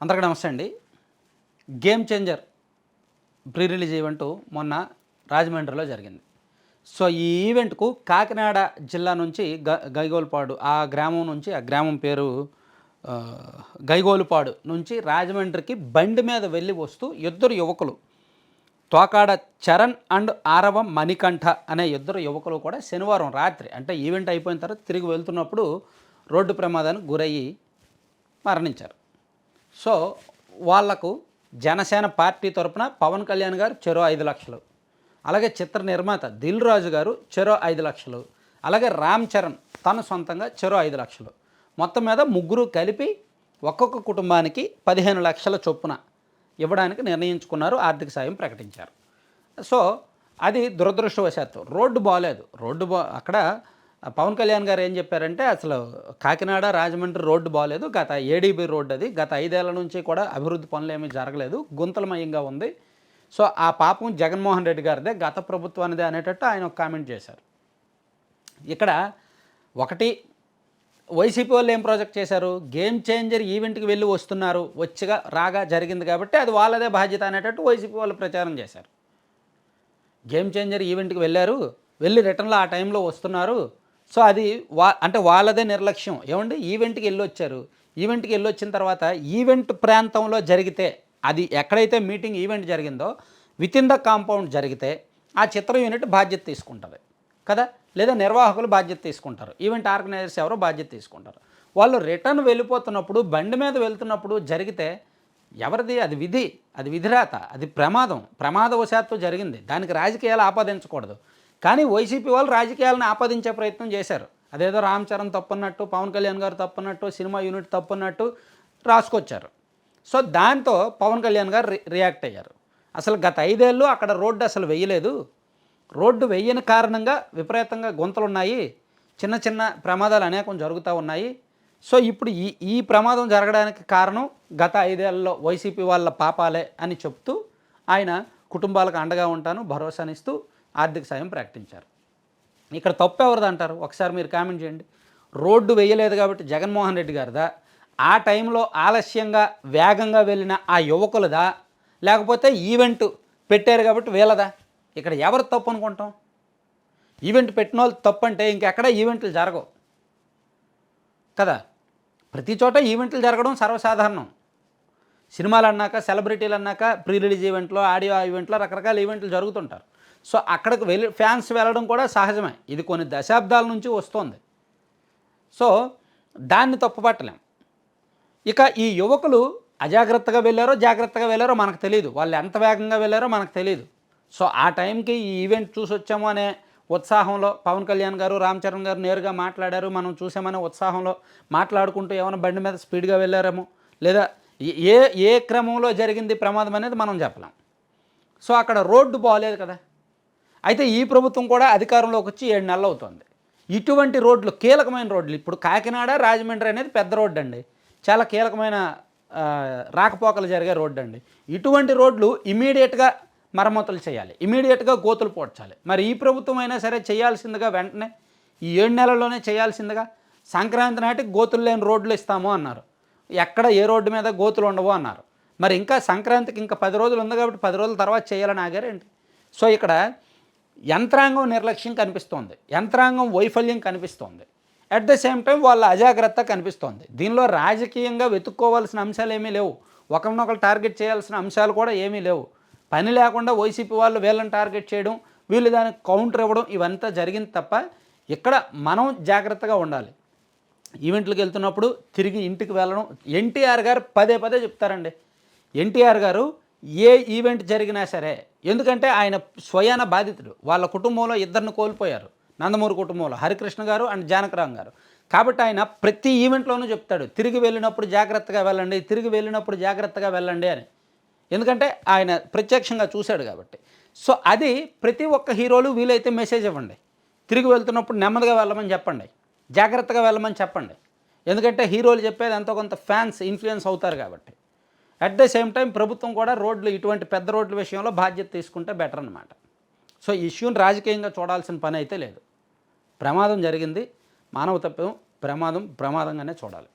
అందరికీ నమస్తే అండి. Game Changer pre release event మొన్న రాజమండ్రిలో జరిగింది. సో ఈ ఈవెంట్కు కాకినాడ జిల్లా నుంచి గ గైగోల్పాడు ఆ గ్రామం నుంచి ఆ గ్రామం పేరు గైగోలుపాడు నుంచి రాజమండ్రికి బండి మీద వెళ్ళి వస్తూ ఇద్దరు యువకులు తోకాడ చరణ్ అండ్ ఆరవ మణికంఠ అనే ఇద్దరు యువకులు కూడా శనివారం రాత్రి అంటే ఈవెంట్ అయిపోయిన తర్వాత తిరిగి వెళ్తున్నప్పుడు రోడ్డు ప్రమాదానికి గురయ్యి మరణించారు. సో వాళ్ళకు జనసేన పార్టీ తరపున పవన్ కళ్యాణ్ గారు చెరో ఐదు లక్షలు. అలాగే చిత్ర నిర్మాత దిల్ రాజు గారు చెరో ఐదు లక్షలు. అలాగే రామ్ చరణ్ తన సొంతంగా చెరో ఐదు లక్షలు. మొత్తం మీద ముగ్గురు కలిపి ఒక్కొక్క కుటుంబానికి పదిహేను లక్షల చొప్పున ఇవ్వడానికి నిర్ణయించుకున్నారు ఆర్థిక సాయం ప్రకటించారు. సో అది దురదృష్టవశాత్తు రోడ్డు బాగాలేదు రోడ్డు బా అక్కడ పవన్ కళ్యాణ్ గారు ఏం చెప్పారంటే అసలు కాకినాడ రాజమండ్రి రోడ్డు బాగాలేదు గత ఏడీబీ రోడ్డు అది. గత ఐదేళ్ళ నుంచి కూడా అభివృద్ధి పనులు ఏమీ జరగలేదు. గుంతలమయంగా ఉంది. సో ఆ పాపం జగన్మోహన్ రెడ్డి గారిదే గత ప్రభుత్వానిదే అనేటట్టు ఆయన ఒక కామెంట్ చేశారు. ఇక్కడ ఒకటి వైసీపీ వాళ్ళు ఏం ప్రాజెక్ట్ చేశారు? గేమ్ చేంజర్ ఈవెంట్కి వెళ్ళి వస్తున్నారు. వచ్చిగా రాగా జరిగింది కాబట్టి అది వాళ్ళదే బాధ్యత అనేటట్టు వైసీపీ వాళ్ళు ప్రచారం చేశారు. గేమ్ చేంజర్ ఈవెంట్కి వెళ్ళారు. వెళ్ళి రిటర్న్లో ఆ టైంలో వస్తున్నారు. సో అది వా అంటే వాళ్ళదే నిర్లక్ష్యం. ఏమండి? ఈవెంట్కి వెళ్ళి వచ్చారు ఈవెంట్కి వెళ్ళి వచ్చిన తర్వాత ఈవెంట్ ప్రాంతంలో జరిగితే అది ఎక్కడైతే మీటింగ్ ఈవెంట్ జరిగిందో విత్ ఇన్ ద కాంపౌండ్ జరిగితే ఆ చిత్ర యూనిట్ బాధ్యత తీసుకుంటుంది. కదా? లేదా నిర్వాహకులు బాధ్యత తీసుకుంటారు. ఈవెంట్ ఆర్గనైజర్స్ ఎవరో బాధ్యత తీసుకుంటారు. వాళ్ళు రిటర్న్ వెళ్ళిపోతున్నప్పుడు బండి మీద వెళ్తున్నప్పుడు జరిగితే ఎవరిది? అది విధి. అది విధిరాత. అది ప్రమాదం. ప్రమాదవశాత్తు జరిగింది. దానికి రాజకీయాలు ఆపాదించకూడదు. కానీ వైసీపీ వాళ్ళు రాజకీయాలను ఆపాదించే ప్రయత్నం చేశారు. అదేదో రామ్ చరణ్ తప్పున్నట్టు పవన్ కళ్యాణ్ గారు తప్పున్నట్టు సినిమా యూనిట్ తప్పున్నట్టు రాసుకొచ్చారు. సో దాంతో పవన్ కళ్యాణ్ గారు రి- రియాక్ట్ అయ్యారు. అసలు గత ఐదేళ్ళు అక్కడ రోడ్డు అసలు వేయలేదు రోడ్డు వెయ్యని కారణంగా విపరీతంగా గుంతలు ఉన్నాయి చిన్న చిన్న ప్రమాదాలు అనేకం జరుగుతూ ఉన్నాయి. సో ఇప్పుడు ఈ ఈ ప్రమాదం జరగడానికి కారణం గత ఐదేళ్ళలో వైసీపీ వాళ్ళ పాపాలే అని చెప్తూ ఆయన కుటుంబాలకు అండగా ఉంటాను భరోసానిస్తూ ఆర్థిక సాయం ప్రకటించారు. ఇక్కడ తప్పు ఎవరిది అంటారు? ఒకసారి మీరు కామెంట్ చేయండి. రోడ్డు వేయలేదు కాబట్టి జగన్మోహన్ రెడ్డి గారిదా? ఆ టైంలో ఆలస్యంగా వేగంగా వెళ్ళిన ఆ యువకులదా? లేకపోతే ఈవెంట్ పెట్టారు కాబట్టి వీళ్ళదా? ఇక్కడ ఎవరు తప్పు అనుకుంటాం? ఈవెంట్ పెట్టిన వాళ్ళు తప్పు అంటే ఇంకెక్కడ ఈవెంట్లు జరగవు. కదా? ప్రతి చోట ఈవెంట్లు జరగడం సర్వసాధారణం. సినిమాలు అన్నాక సెలబ్రిటీలు అన్నాక ప్రీ రిలీజ్ ఈవెంట్లో ఆడియో ఈవెంట్లో రకరకాల ఈవెంట్లు జరుగుతుంటారు. సో అక్కడికి వెళ్ళి ఫ్యాన్స్ వెళ్ళడం కూడా సహజమే. ఇది కొన్ని దశాబ్దాల నుంచి వస్తుంది. సో దాన్ని తప్పుపట్టలేం. ఇక ఈ యువకులు అజాగ్రత్తగా వెళ్ళారో జాగ్రత్తగా వెళ్ళారో మనకు తెలియదు వాళ్ళు ఎంత వేగంగా వెళ్ళారో మనకు తెలియదు సో ఆ టైంకి ఈ ఈవెంట్ చూసి వచ్చాము అనే ఉత్సాహంలో పవన్ కళ్యాణ్ గారు రామ్ చరణ్ గారు నేరుగా మాట్లాడారు. మనం చూసామనే ఉత్సాహంలో మాట్లాడుకుంటూ ఏమైనా బండి మీద స్పీడ్గా వెళ్ళారేమో లేదా ఏ ఏ క్రమంలో జరిగింది ప్రమాదం అనేది మనం చెప్పలేం. సో అక్కడ రోడ్డు బాగలేదు కదా. అయితే ఈ ప్రభుత్వం కూడా అధికారంలోకి వచ్చి ఏడు నెలలు అవుతుంది. ఇటువంటి రోడ్లు కీలకమైన రోడ్లు ఇప్పుడు కాకినాడ రాజమండ్రి అనేది పెద్ద రోడ్డు అండి చాలా కీలకమైన రాకపోకలు జరిగే రోడ్డు అండి ఇటువంటి రోడ్లు ఇమీడియట్గా మరమ్మతులు చేయాలి. ఇమీడియట్గా గోతులు పోడ్చాలి. మరి ఈ ప్రభుత్వం అయినా సరే చేయాల్సిందిగా వెంటనే ఈ ఏడు నెలల్లోనే చేయాల్సిందిగా సంక్రాంతి నాటికి గోతులు లేని రోడ్లు ఇస్తాము అన్నారు. ఎక్కడ ఏ రోడ్డు మీద గోతులు ఉండవు అన్నారు. మరి ఇంకా సంక్రాంతికి ఇంకా పది రోజులు ఉంది కాబట్టి పది రోజుల తర్వాత చేయాలని ఆగారేంటి? సో ఇక్కడ యంత్రాంగం నిర్లక్ష్యం కనిపిస్తోంది. యంత్రాంగం వైఫల్యం కనిపిస్తోంది. అట్ ద సేమ్ టైం వాళ్ళ అజాగ్రత్త కనిపిస్తోంది. దీనిలో రాజకీయంగా వెతుక్కోవాల్సిన అంశాలు ఏమీ లేవు. ఒకరినొకరు టార్గెట్ చేయాల్సిన అంశాలు కూడా ఏమీ లేవు. పని లేకుండా వైసీపీ వాళ్ళు వీళ్ళని టార్గెట్ చేయడం వీళ్ళు దానికి కౌంటర్ ఇవ్వడం ఇవంతా జరిగింది తప్ప ఇక్కడ మనం జాగ్రత్తగా ఉండాలి. ఈవెంట్లకు వెళ్తున్నప్పుడు తిరిగి ఇంటికి వెళ్ళడం. ఎన్టీఆర్ గారు పదే పదే చెప్తారండి. ఎన్టీఆర్ గారు ఏ ఈవెంట్ జరిగినా సరే ఎందుకంటే ఆయన స్వయాన బాధితుడు వాళ్ళ కుటుంబంలో ఇద్దరిని కోల్పోయారు. నందమూరి కుటుంబంలో హరికృష్ణ గారు అండ్ జానకరామ్ గారు. కాబట్టి ఆయన ప్రతి ఈవెంట్లోనూ చెప్తాడు తిరిగి వెళ్ళినప్పుడు జాగ్రత్తగా వెళ్ళండి తిరిగి వెళ్ళినప్పుడు జాగ్రత్తగా వెళ్ళండి అని. ఎందుకంటే ఆయన ప్రత్యక్షంగా చూశాడు కాబట్టి. సో అది ప్రతి ఒక్క హీరోలు వీలైతే మెసేజ్ ఇవ్వండి. తిరిగి వెళ్తున్నప్పుడు నెమ్మదిగా వెళ్ళమని చెప్పండి. జాగ్రత్తగా వెళ్ళమని చెప్పండి. ఎందుకంటే హీరోలు చెప్పేది ఎంతో కొంత ఫ్యాన్స్ ఇన్ఫ్లుయెన్స్ అవుతారు కాబట్టి. అట్ ద సేమ్ టైం ప్రభుత్వం కూడా రోడ్లు ఇటువంటి పెద్ద రోడ్ల విషయంలో బాధ్యత తీసుకుంటే బెటర్ అనమాట సో ఇష్యూని రాజకీయంగా చూడాల్సిన పని అయితే లేదు. ప్రమాదం జరిగింది. మానవ తప్పం ప్రమాదం ప్రమాదంగానే చూడాలి.